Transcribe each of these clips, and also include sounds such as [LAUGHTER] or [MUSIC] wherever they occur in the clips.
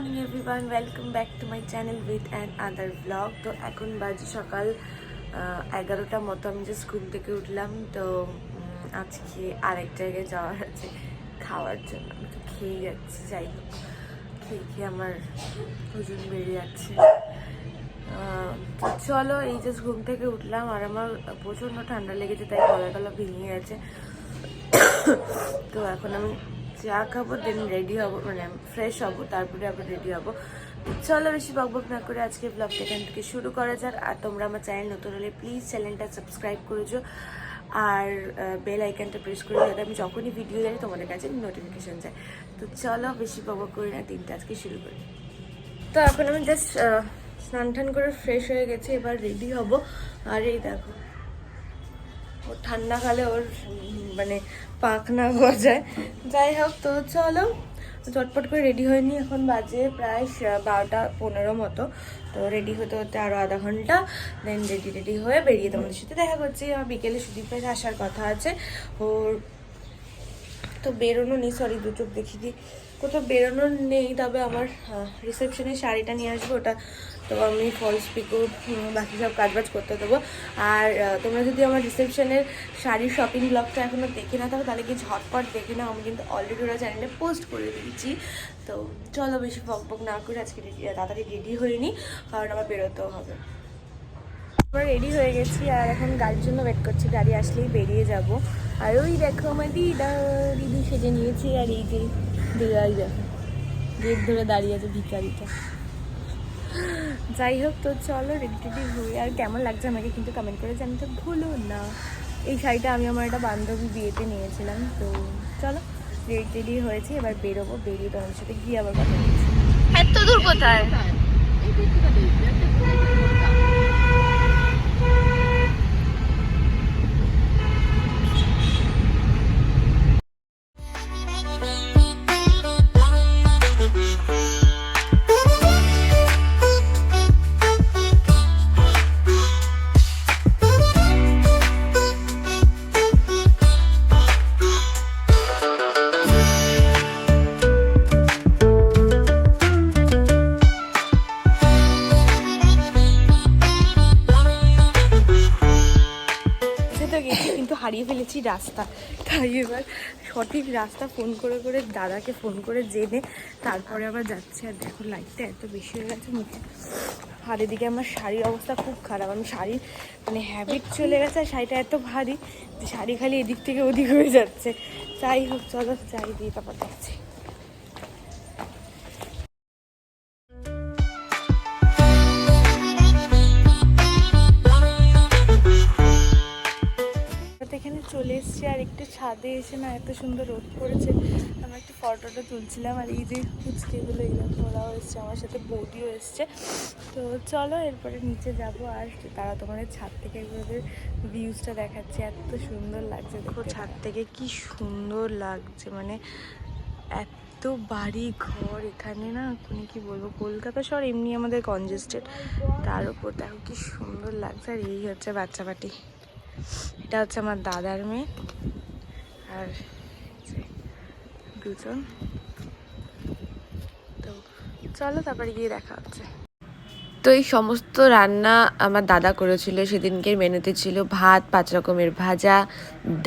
Morning everyone welcome back to my channel with another blog তো এখন বাজে সকাল আহ, এগারোটা মতো। আমি যে স্কুল থেকে উঠলাম। তো আজকে আরেক জায়গায় যাওয়ার আছে খাওয়ার জন্য। আমি তো খেয়ে যাচ্ছি যাই হোক। খেয়ে খেয়ে আমার ওজন বেড়ে যাচ্ছে। চলো এই যে ঘুম থেকে উঠলাম। আর আমার প্রচণ্ড ঠান্ডা লেগেছে তাই গলা গলা ভেঙে গেছে। [COUGHS] তো এখন আমি চা খাব দেন রেডি হব মানে ফ্রেশ হব, তারপরে আবার রেডি হব। চলো বেশি বকবক না করে আজকে ব্লগটা এখান থেকে শুরু করা যাক। আর তোমরা আমার চ্যানেল নতুন হলে প্লিজ চ্যানেলটা সাবস্ক্রাইব করেছ আর বেল আইকনটা প্রেস করে যাতে আমি যখনই ভিডিও যাই তোমাদের কাছে নোটিফিকেশন যায়। তো চলো, বেশি বকবক করি না, দিনটা আজকে শুরু করি। তো এখন আমি জাস্ট স্নান টান করে ফ্রেশ হয়ে গেছি, এবার রেডি হব। আর এই দেখো ঠান্ডাকালে ওর মানে পাখনা গজায়। যাই হোক, তো চলো, চটপট করে রেডি হয়নি এখন বাজে প্রায় বারোটা পনেরো মতো। তো রেডি হতে হতে আরও আধা ঘণ্টা। দেন রেডি রেডি হয়ে বেরিয়ে তোমাদের সাথে দেখা করছি। আমার বিকেলে সুদীপের আসার কথা আছে। ওর, তো বেরোনো নেই সরি দু চোখ দেখিয়ে দিই। কোথাও বেরোনোর নেই, তবে আমার রিসেপশনের শাড়িটা নিয়ে আসব, ওটা তো আমি ফলস পিকো বাকি সব কাজবাজ করতে দেবো। আর তোমরা যদি আমার রিসেপশনের শাড়ির শপিং ব্লগটা এখনও দেখে না থাকো তাহলে কি ঝটপট দেখে নাও, আমি কিন্তু অলরেডি ওরা চ্যানেলে পোস্ট করে দিয়েছি। তো চলো বেশি বক বক না করে আজকে তাড়াতাড়ি রেডি হয়নি কারণ আমার বেরোতেও হবে। আমরা রেডি হয়ে গেছি, আর এখন গাড়ির জন্য ওয়েট করছি, গাড়ি আসলেই বেরিয়ে যাব। আর ওই দেখো আমার দিদা, দিদি সেজে নিয়েছি, আর এই যে দিদাই দেখো। গেট ধরে দাঁড়িয়ে আছে ভিকারিটা যাই হোক তো চলো রেডি হয়ে আর কেমন লাগছে আমাকে কিন্তু কমেন্ট করে জানতে ভুলো না। এই শাড়িটা আমি আমার একটা বান্ধবী বিয়েতে নিয়েছিলাম তো চলো রেডি টেডি হয়েছি এবার বেরোবো। বেরিয়ে তোমাদের সাথে গিয়ে আবার কথা বলছি। এত দূর কোথায়? হারিয়ে ফেলেছি রাস্তা। তাই এবার সঠিক রাস্তা ফোন করে করে দাদাকে ফোন করে জেনে তারপরে আবার যাচ্ছে। আর দেখো লাইটটা এত বেশি হয়ে গেছে মুখে। আর দিকে আমার শাড়ির অবস্থা খুব খারাপ। আমি শাড়ির মানে হ্যাবিট চলে গেছে আর শাড়িটা এত ভারী যে শাড়ি খালি এদিক থেকে ওদিক হয়ে যাচ্ছে। যাই হোক, চলো যাই দিয়ে তারপর যাচ্ছি। এখানে চলে এসেছি, আর একটু ছাদে এসে না এত সুন্দর রোদ পড়েছে। আমি একটু ফটোটা তুলছিলাম, আর এই যে ফুচকেগুলো এইরকম ওরাও এসছে, আমার সাথে বৌদিও এসছে। তো চলো এরপরে নিচে যাব, আর তারা তোমাদের ছাদ থেকে এগুলোদের ভিউজটা দেখাচ্ছে, এত সুন্দর লাগছে দেখো ছাদ থেকে কি সুন্দর লাগছে মানে এত বাড়ি ঘর এখানে না মানে কি বলব, কলকাতা শহর এমনি আমাদের কনজেস্টেড তার উপর দেখো কি সুন্দর লাগছে, আর এই হচ্ছে বাচ্চা পাটি। এটা হচ্ছে আমার দাদার মেয়ে আর দুজন। তো চলো তারপরে গিয়ে দেখা হচ্ছে। তো এই সমস্ত রান্না আমার দাদা করেছিল, সেদিনকের মেনুতে ছিল ভাত, পাঁচ রকমের ভাজা,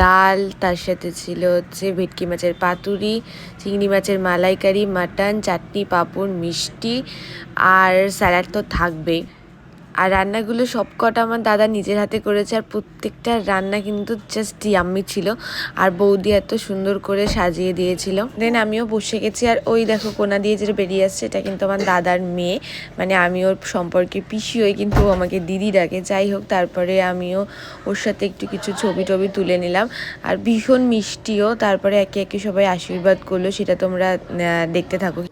ডাল, তার সাথে ছিল হচ্ছে ভেটকি মাছের পাতুরি, চিংড়ি মাছের মালাইকারি, মাটন, চাটনি, পাঁপড়, মিষ্টি, আর স্যালাড তো থাকবেই। আর রান্নাগুলো সবকটা আমার দাদা নিজের হাতে করেছে আর প্রত্যেকটা রান্না কিন্তু জাস্ট ইয়াম্মি ছিল। আর বৌদি এত সুন্দর করে সাজিয়ে দিয়েছিল। দেন আমিও বসে গেছি আর ওই দেখো কোনা দিয়ে যেটা বেরিয়ে আসছে, এটা কিন্তু আমার দাদার মেয়ে। মানে আমি ওর সম্পর্কে পিসি হই কিন্তু আমাকে দিদি ডাকে। যাই হোক, তারপরে আমিও ওর সাথে একটু কিছু ছবি টবি তুলে নিলাম। আর ভীষণ মিষ্টিও, তারপরে একে একে সবাই আশীর্বাদ করল, সেটা তোমরা দেখতে থাকো।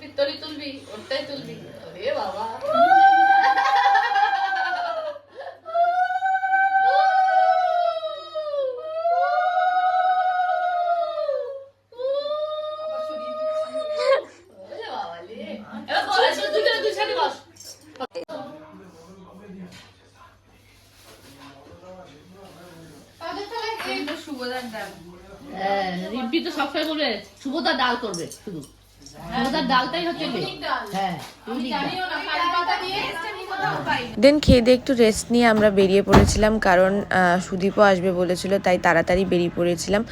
পিত্তলি তুলবি ওরটাই তুলবি। আরে বাবা। হ্যাঁ, তো সবসময় বলবে শুভদা ডাল করবে শুধু। শুভদার ডালটাই হচ্ছে বেশ। হ্যাঁ ইউনিক ডাল। দেন খেয়ে দিয়ে একটু রেস্ট নিয়ে আমরা বেরিয়ে পড়েছিলাম, কারণ সুদীপও আসবে বলেছিল, তাই তাড়াতাড়ি বেরিয়ে পড়েছিলাম।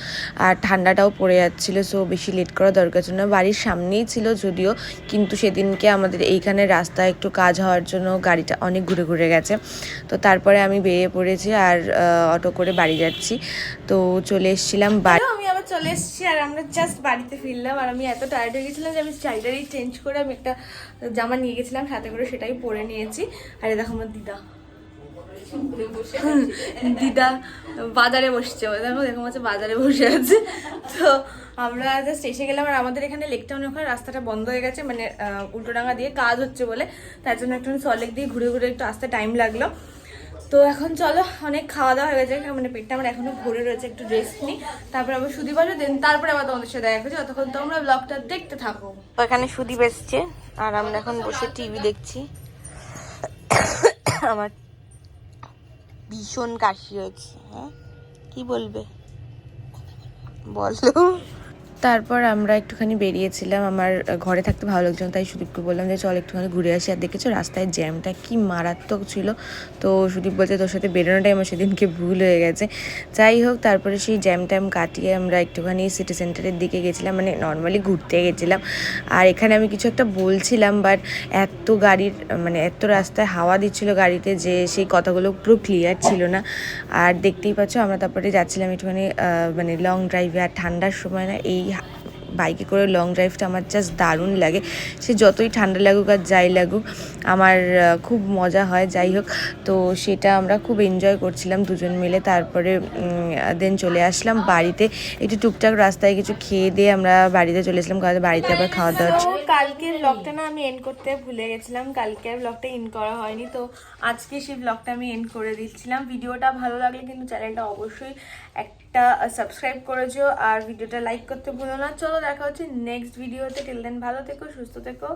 আর ঠান্ডাটাও পড়ে যাচ্ছিল সো বেশি লেট করা দরকার ছিল না। বাড়ির সামনেই ছিল যদিও, কিন্তু সেদিনকে আমাদের এইখানে রাস্তায় একটু কাজ হওয়ার জন্য গাড়িটা অনেক ঘুরে ঘুরে গেছে। তো তারপরে আমি বেরিয়ে পড়েছি আর অটো করে বাড়ি যাচ্ছি। তো চলে এসেছিলাম বাড়ি চলে এসেছি আর আমরা জাস্ট বাড়িতে ফিরলাম। আর আমি এত টায়ার্ড হয়ে গেছিলাম যে আমি শাড়িটারি চেঞ্জ করে আমি একটা জামা নিয়ে গেছিলাম সাথে করে সেটাই পরে নিয়েছি। আর দেখো আমার দিদা। দিদা বাজারে বসছে। দেখো দেখো হচ্ছে বাজারে বসে আছে। তো আমরা জাস্ট এসে গেলাম আর আমাদের এখানে লেকটাউনের ওখানে রাস্তাটা বন্ধ হয়ে গেছে মানে উল্টোডাঙ্গা দিয়ে কাজ হচ্ছে বলে। তার জন্য একটু সলেক দিয়ে ঘুরে ঘুরে একটু আসতে টাইম লাগল। তো এখন চলো অনেক খাওয়া দাওয়া হয়ে গেছে। মানে পেটটা আমার এখনও ভরে রয়েছে একটু রেস্ট নিই। তারপরে আবার সুদীপ আসবে দেন তারপরে আবার তোমাদের সাথে দেখা করছি ততক্ষণ তোমরা ব্লগটা দেখতে থাকো। এখানে সুদীপ এসছে আর আমরা এখন বসে টিভি দেখছি। [COUGHS] আমার ভীষণ কাশি হয়েছে হ্যাঁ? কি বলবে? বলো। তারপর আমরা একটুখানি বেরিয়েছিলাম। আমার ঘরে থাকতে ভালো লাগছে না, তাই সুদীপকে বললাম যে চল একটুখানি ঘুরে আসি। আর দেখেছ রাস্তায় জ্যামটা কি মারাত্মক ছিল। তো সুদীপ বলছে তোর সাথে বেরোনোটাই আমার সেদিনকে ভুল হয়ে গেছে। যাই হোক তারপরে সেই জ্যাম ট্যাম কাটিয়ে আমরা একটুখানি সিটি সেন্টারের দিকে গেছিলাম। মানে নর্মালি ঘুরতে গেছিলাম। আর এখানে আমি কিছু একটা বলছিলাম বাট এত গাড়ির মানে এত রাস্তায় হাওয়া দিচ্ছিল গাড়িতে যে সেই কথাগুলো পুরো ক্লিয়ার ছিল না। আর দেখতেই পাচ্ছ আমরা তারপরে যাচ্ছিলাম একটুখানি মানে লং ড্রাইভে আর ঠান্ডার সময় না এই 厉害。বাইকে করে লং ড্রাইভটা আমার জাস্ট দারুণ লাগে। সে যতই ঠান্ডা লাগুক আর যাই লাগুক, আমার খুব মজা হয়, যাই হোক। তো সেটা আমরা খুব এনজয় করছিলাম দুজন মিলে। তারপরে দেন চলে আসলাম বাড়িতে। একটু টুকটাক রাস্তায় কিছু খেয়ে দিয়ে আমরা বাড়িতে চলে আসলাম কারণ বাড়িতে আবার খাওয়া দাওয়া কালকের ব্লগটা না আমি এন্ড করতে ভুলে গেছিলাম। কালকে ব্লগটা এন্ড করা হয়নি। তো আজকে সেই ব্লগটা আমি এন্ড করে দিচ্ছিলাম। ভিডিওটা ভালো লাগলে কিন্তু চ্যানেলটা অবশ্যই একটা সাবস্ক্রাইব করেছ আর ভিডিওটা লাইক করতে ভুলো না। চলো দেখা হচ্ছে নেক্সট ভিডিওতে টিল দেন ভালো থেকো সুস্থ থেকো।